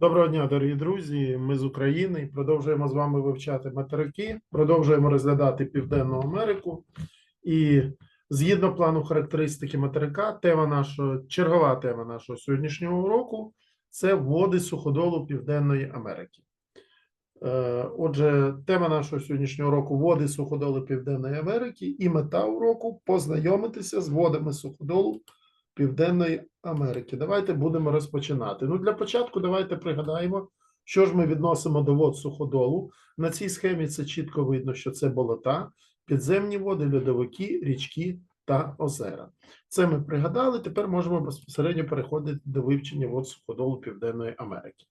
Доброго дня, дорогі друзі. Ми з України продовжуємо з вами вивчати материки, продовжуємо розглядати Південну Америку. І згідно плану характеристики материка, тема нашого, чергова тема нашого сьогоднішнього уроку це води суходолу Південної Америки. Е, Отже, тема нашого сьогоднішнього уроку води суходолу Південної Америки, і мета уроку познайомитися з водами суходолу Південної Америки. Давайте будемо розпочинати. Ну, для початку давайте пригадаємо, що ж ми відносимо до вод суходолу. На цій схемі це чітко видно, що це болота, підземні води, льодовики, річки та озера. Це ми пригадали. Тепер можемо безпосередньо переходити до вивчення вод суходолу Південної Америки.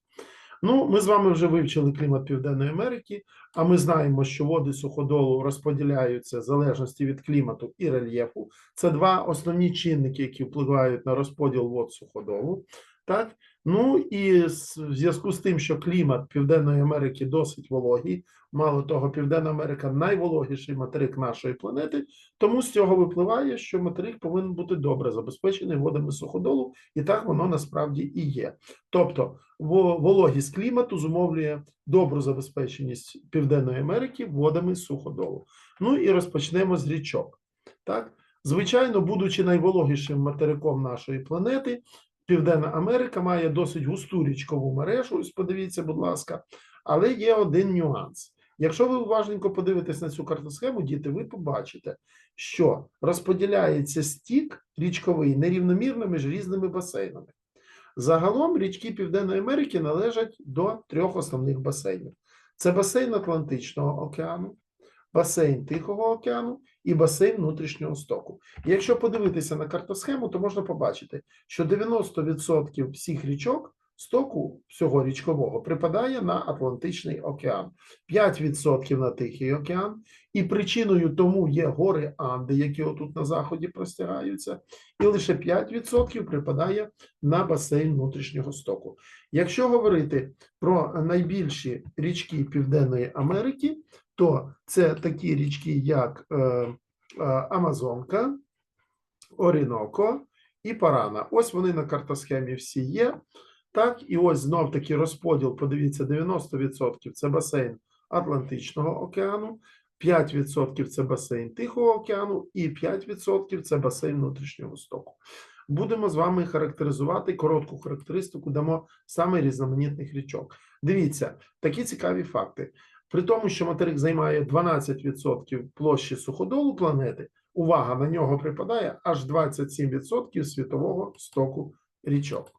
Ну, ми з вами вже вивчили клімат Південної Америки, а ми знаємо, що води суходолу розподіляються в залежності від клімату і рельєфу. Це два основні чинники, які впливають на розподіл вод суходолу. Так, ну і в зв'язку з тим, що клімат Південної Америки досить вологий, мало того, Південна Америка найвологіший материк нашої планети. Тому з цього випливає, що материк повинен бути добре забезпечений водами суходолу, і так воно насправді і є. Тобто, вологість клімату зумовлює добру забезпеченість Південної Америки водами суходолу. Ну і розпочнемо з річок. Так, звичайно, будучи найвологішим материком нашої планети, Південна Америка має досить густу річкову мережу. Ось подивіться, будь ласка, але є один нюанс. Якщо ви уважненько подивитесь на цю картосхему, діти, ви побачите, що розподіляється стік річковий нерівномірно між різними басейнами. Загалом річки Південної Америки належать до трьох основних басейнів: це басейн Атлантичного океану, басейн Тихого океану і басейн внутрішнього стоку. Якщо подивитися на картосхему, то можна побачити, що 90% всіх річок стоку всього річкового припадає на Атлантичний океан, 5% на Тихий океан, і причиною тому є гори Анди, які отут на заході простягаються, і лише 5% припадає на басейн внутрішнього стоку. Якщо говорити про найбільші річки Південної Америки, то це такі річки, як е, е, Амазонка, Оріноко і Парана. Ось вони на картосхемі всі є. Так, і ось знов таки розподіл. Подивіться, 90% це басейн Атлантичного океану, 5% це басейн Тихого океану, і 5% це басейн внутрішнього стоку. Будемо з вами характеризувати коротку характеристику, дамо саме різноманітних річок. Дивіться, такі цікаві факти. При тому, що материк займає 12% площі суходолу планети, увага на нього припадає аж 27% світового стоку річок.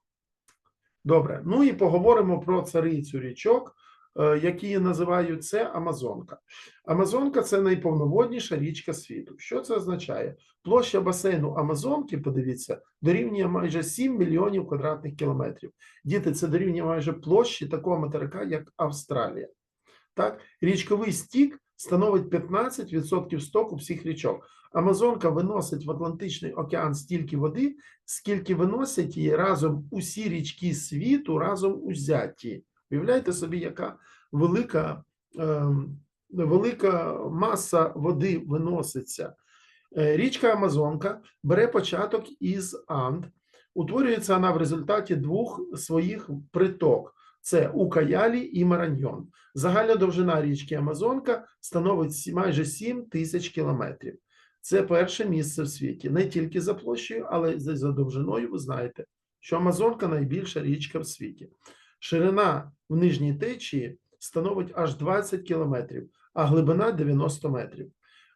Добре, ну і поговоримо про царицю річок, е, які називають це Амазонка. Амазонка це найповноводніша річка світу. Що це означає? Площа басейну Амазонки, подивіться, дорівнює майже 7 мільйонів квадратних кілометрів. Діти, це дорівнює майже площі такого материка, як Австралія. Так, річковий стік становить 15% стоку всіх річок. Амазонка виносить в Атлантичний океан стільки води, скільки виносять її разом усі річки світу разом узяті. Уявляєте собі, яка велика, ем, велика маса води виноситься. Е, Річка Амазонка бере початок із Анд. Утворюється вона в результаті двох своїх приток: це Укаялі і Мараньйон. Загальна довжина річки Амазонка становить майже 7 тисяч кілометрів. Це перше місце в світі не тільки за площею, але й за довжиною. Ви знаєте, що Амазонка найбільша річка в світі. Ширина в нижній течії становить аж 20 кілометрів, а глибина 90 метрів.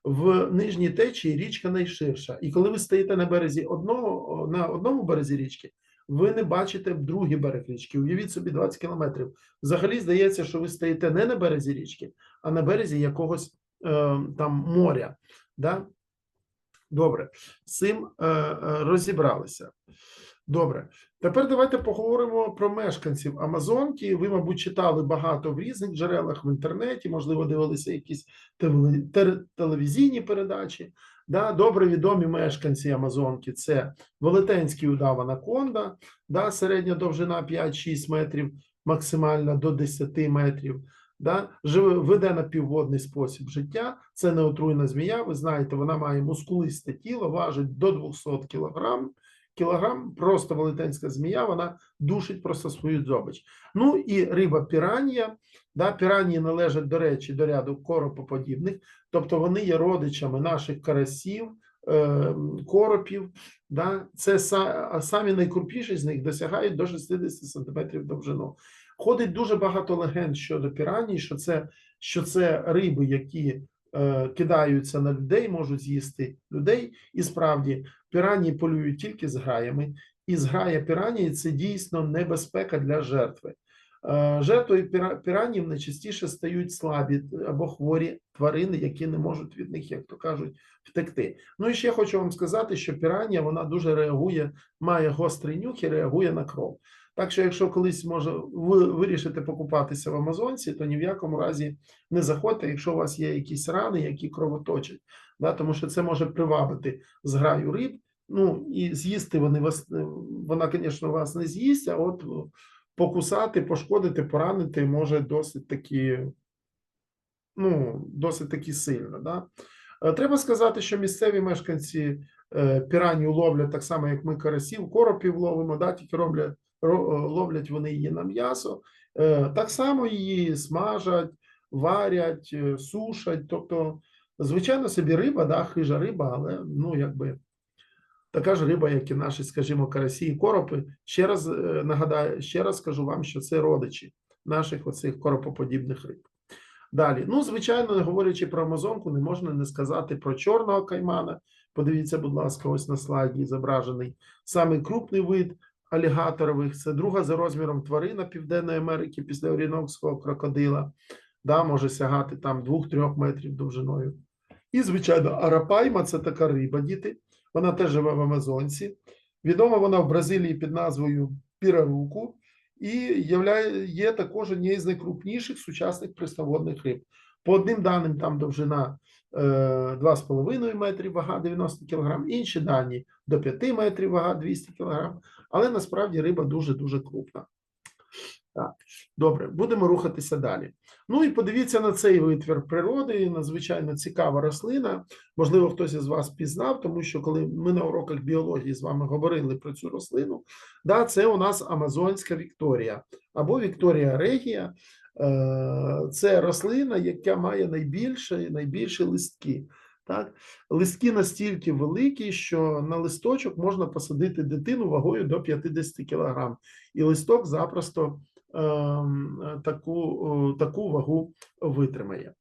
В нижній течії річка найширша. І коли ви стоїте на березі одного на одному березі річки, ви не бачите другий берег річки. Уявіть собі 20 кілометрів. Взагалі здається, що ви стоїте не на березі річки, а на березі якогось е, там моря. Да? Добре, з цим е, е, розібралися. Добре, тепер давайте поговоримо про мешканців Амазонки. Ви, мабуть, читали багато в різних джерелах в інтернеті, можливо, дивилися якісь телевізійні передачі. Да, добре відомі мешканці Амазонки це велетенський удав анаконда, да, середня довжина 5-6 метрів, максимальна до 10 метрів. Да, живе, веде напівводний спосіб життя. Це неотруйна змія. Ви знаєте, вона має мускулисте тіло, важить до 200 кг кілограм, просто велетенська змія, вона душить просто свою здобич. Ну і риба піранія. Да, піранії належать, до речі, до ряду коропоподібних, тобто вони є родичами наших карасів, е, коропів. Да, це самі найкрупніші з них досягають до 60 см довжину. Ходить дуже багато легенд щодо піраній, що це, що це риби, які кидаються на людей, можуть з'їсти людей. І справді піранії полюють тільки з граями, і зграя піранії це дійсно небезпека для жертви. Е, Жертвою піра- піранів найчастіше стають слабі або хворі тварини, які не можуть від них, як то кажуть, втекти. Ну і ще хочу вам сказати, що піранія вона дуже реагує, має гострий нюх і реагує на кров. Так що, якщо колись може ви вирішите покупатися в Амазонці, то ні в якому разі не заходьте, якщо у вас є якісь рани, які кровоточать, да, тому що це може привабити зграю риб. Ну і з'їсти вони вас, вона, звісно, вас не з'їсть, а от покусати, пошкодити, поранити може досить таки, ну, досить таки сильно. Да? Е, Треба сказати, що місцеві мешканці е, піранію ловлять так само, як ми карасів, коропів ловимо, да? тільки роблять, ро- е, ловлять вони її на м'ясо. Е, Так само її смажать, варять, е, сушать. Тобто, звичайно, собі риба, да, хижа риба, але ну, якби така ж риба, як і наші, скажімо, карасі і коропи. Ще раз е, нагадаю, ще раз скажу вам, що це родичі наших оцих коропоподібних риб. Далі, ну, звичайно, говорячи про Амазонку, не можна не сказати про чорного каймана. Подивіться, будь ласка, ось на слайді зображений самий крупний вид алігаторових. Це друга за розміром тварина Південної Америки після орінокського крокодила. Да, може сягати там 2-3 метрів довжиною. І, звичайно, арапайма це така риба, діти. Вона теж живе в Амазонці. Відома вона в Бразилії під назвою піраруку і є також однією з найкрупніших сучасних пресноводних риб. По одним даним, там довжина е, 2,5 метрів, вага 90 кг, інші дані до 5 метрів, вага 200 кг, але насправді риба дуже-дуже крупна. Так, добре, будемо рухатися далі. Ну і подивіться на цей витвір природи, надзвичайно цікава рослина. Можливо, хтось із вас пізнав, тому що коли ми на уроках біології з вами говорили про цю рослину, да, це у нас Амазонська Вікторія або Вікторія Регія. Е, Це рослина, яка має найбільше, найбільші листки. Так? Листки настільки великі, що на листочок можна посадити дитину вагою до 50 кг. І листок запросто ем, таку, е, таку вагу витримає.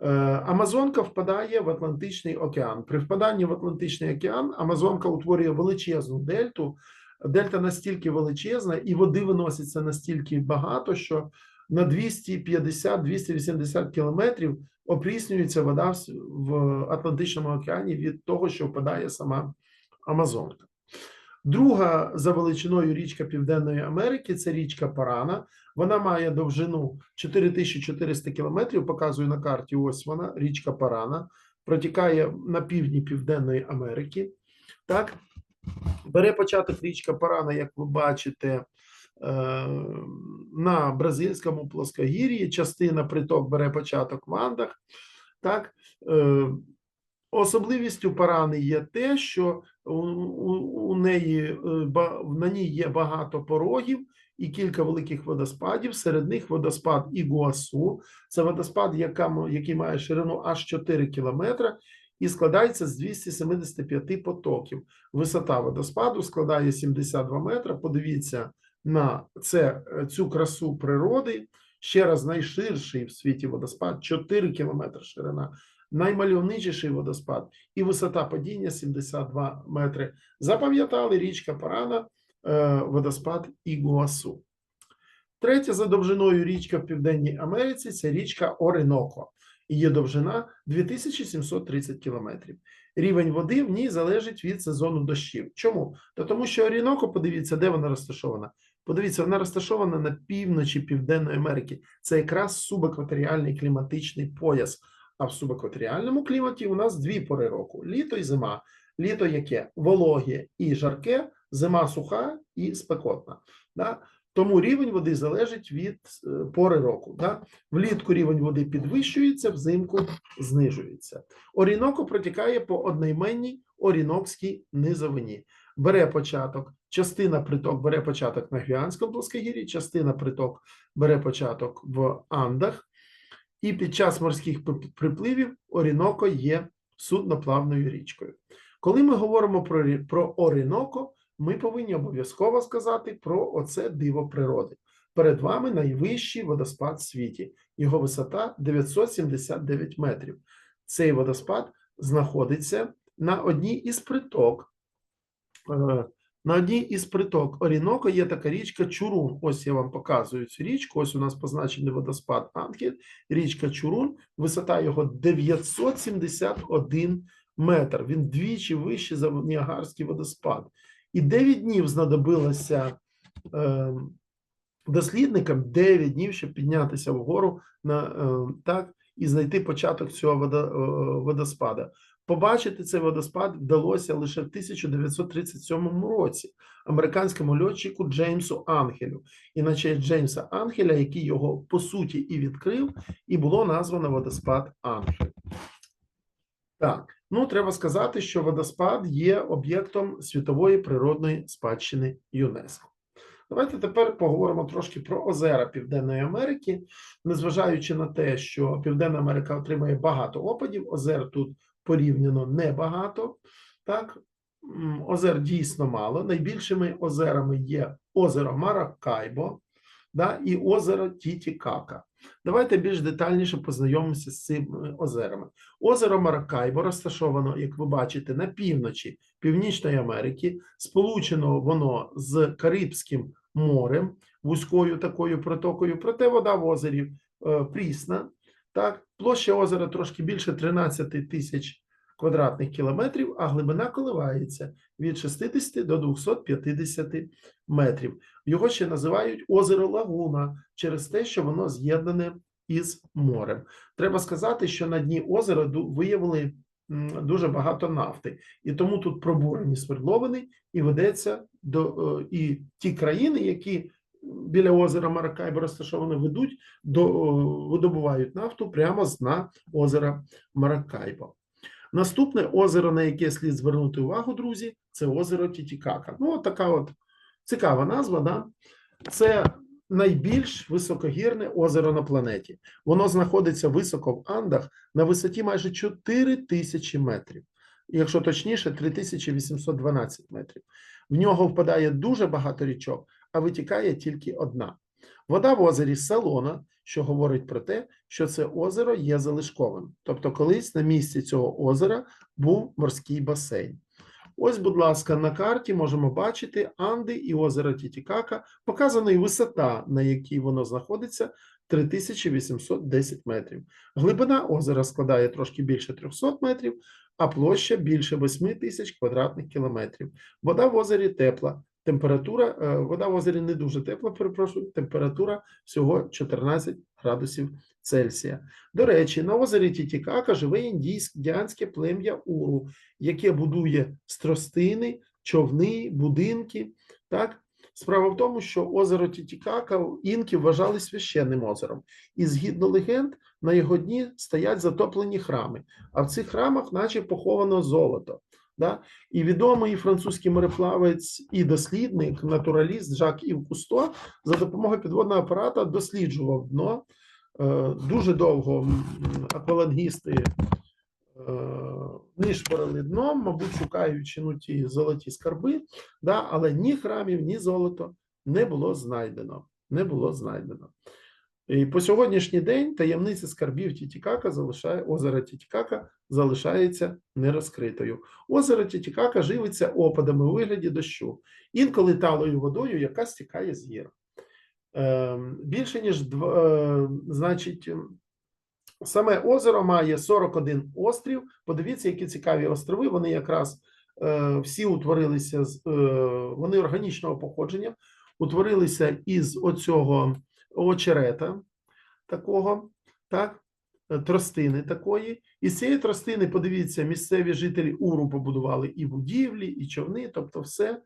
Е, Амазонка впадає в Атлантичний океан. При впаданні в Атлантичний океан Амазонка утворює величезну дельту. Дельта настільки величезна, і води виноситься настільки багато, що на 250-280 кілометрів опріснюється вода в Атлантичному океані від того, що впадає сама Амазонка. Друга за величиною річка Південної Америки це річка Парана. Вона має довжину 4400 кілометрів. Показую на карті. Ось вона, річка Парана, протікає на півдні Південної Америки. Так, бере початок річка Парана, як ви бачите, на бразильському плоскогір'ї. Частина приток бере початок в Андах. Так, е, особливістю Парани є те, що у, у, у неї е, на ній є багато порогів і кілька великих водоспадів. Серед них водоспад Ігуасу. Це водоспад, яка, який має ширину аж 4 кілометри і складається з 275 потоків. Висота водоспаду складає 72 метри. Подивіться на це, е, цю красу природи. Ще раз найширший в світі водоспад 4 кілометри ширина, наймальовничіший водоспад і висота падіння 72 метри. Запам'ятали річка Парана, е, водоспад Ігуасу. Третя за довжиною річка в Південній Америці це річка Ориноко. Її довжина 2730 кілометрів. Рівень води в ній залежить від сезону дощів. Чому? Та тому, що Оріноко, подивіться, де вона розташована. Подивіться, вона розташована на півночі Південної Америки. Це якраз субекваторіальний кліматичний пояс. А в субекваторіальному кліматі у нас дві пори року: літо і зима. Літо яке вологе і жарке, зима суха і спекотна. Да? Тому рівень води залежить від е, пори року. Да? Влітку рівень води підвищується, взимку знижується. Оріноко протікає по одноіменній Орінокській низовині. бере початок, частина приток бере початок на Гвіанському плоскогір'ї, частина приток бере початок в Андах, і під час морських припливів Оріноко є судноплавною річкою. Коли ми говоримо про, про Оріноко, ми повинні обов'язково сказати про оце диво природи. Перед вами найвищий водоспад в світі. Його висота 979 метрів. Цей водоспад знаходиться на одній із приток. На одній із приток Оріноко є така річка Чурун. Ось я вам показую цю річку. Ось у нас позначений водоспад Ангел, річка Чурун. Висота його 971 метр. Він двічі вищий за Ніагарський водоспад. І 9 днів знадобилося е, дослідникам 9 днів, щоб піднятися вгору на е, так і знайти початок цього е, водоспада. Побачити цей водоспад вдалося лише в 1937 році американському льотчику Джеймсу Ангелю. І на честь Джеймса Ангеля, який його по суті і відкрив, і було названо водоспад Ангел. Так, ну треба сказати, що водоспад є об'єктом світової природної спадщини ЮНЕСКО. Давайте тепер поговоримо трошки про озера Південної Америки. Незважаючи на те, що Південна Америка отримує багато опадів, озер тут порівняно небагато. Так, озер дійсно мало. Найбільшими озерами є озеро Маракайбо да, і озеро Тітікака. Давайте більш детальніше познайомимося з цими озерами. Озеро Маракайбо розташовано, як ви бачите, на півночі Північної Америки. Сполучено воно з Карибським морем, вузькою такою протокою, проте вода в озері е, прісна. Так, площа озера трошки більше 13 тисяч квадратних кілометрів, а глибина коливається від 60 до 250 метрів. Його ще називають озеро Лагуна через те, що воно з'єднане із морем. Треба сказати, що на дні озера виявили дуже багато нафти, і тому тут пробурені свердловини і ведеться до е, і ті країни, які біля озера Маракайбо розташовані, ведуть до видобувають нафту прямо з дна озера Маракайбо. Наступне озеро, на яке слід звернути увагу, друзі, це озеро Тітікака. Ну, от така от цікава назва, да? Це найбільш високогірне озеро на планеті. Воно знаходиться високо в Андах на висоті майже 4 тисячі метрів. Якщо точніше, 3812 метрів. В нього впадає дуже багато річок, а витікає тільки одна. Вода в озері солона, що говорить про те, що це озеро є залишковим. Тобто, колись на місці цього озера був морський басейн. Ось, будь ласка, на карті можемо бачити Анди і озеро Тітікака, показана і висота, на якій воно знаходиться 3810 метрів. Глибина озера складає трошки більше 300 метрів, а площа більше 8 тисяч квадратних кілометрів. Вода в озері тепла. Температура, е, вода в озері не дуже тепла, перепрошую, температура всього 14 градусів Цельсія. До речі, на озері Тітікака живе індійське плем'я Уру, яке будує стростини, човни, будинки. Так? Справа в тому, що озеро Тітікака інки вважали священним озером, і згідно легенд, на його дні стоять затоплені храми, а в цих храмах, наче поховано золото. Да? І відомий французький мореплавець і дослідник, натураліст Жак Ів Кусто за допомогою підводного апарата досліджував дно. Е, Дуже довго аквалангісти е, нишпорили дном, мабуть, шукаючи ну, ті золоті скарби, да? але ні храмів, ні золото не було знайдено. Не було знайдено. І по сьогоднішній день таємниця скарбів Тітікака залишає озера Тітікака залишається нерозкритою. Озеро Тітікака живиться опадами у вигляді дощу, інколи талою водою, яка стікає з гір. Ем, Більше ніж е, значить, ем, саме озеро має 41 острів. Подивіться, які цікаві острови. Вони якраз е, всі утворилися з е, вони органічного походження, утворилися із оцього очерета такого, так, е, тростини такої. І з цієї тростини, подивіться, місцеві жителі Уру побудували і будівлі, і човни, тобто все,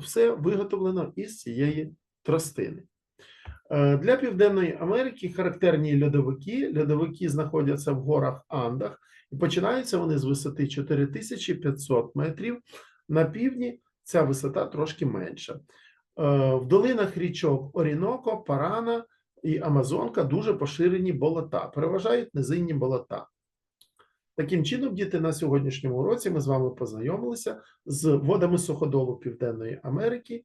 все виготовлено із цієї тростини. Е, Для Південної Америки характерні льодовики. Льодовики знаходяться в горах Андах, і починаються вони з висоти 4500 метрів. На півдні ця висота трошки менша. Е, В долинах річок Оріноко, Парана і Амазонка дуже поширені болота, переважають низинні болота. Таким чином, діти, на сьогоднішньому уроці ми з вами познайомилися з водами суходолу Південної Америки,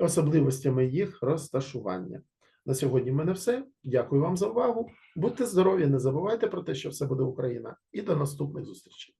особливостями їх розташування. На сьогодні в мене все. Дякую вам за увагу. Будьте здорові, не забувайте про те, що все буде Україна. І до наступних зустрічей.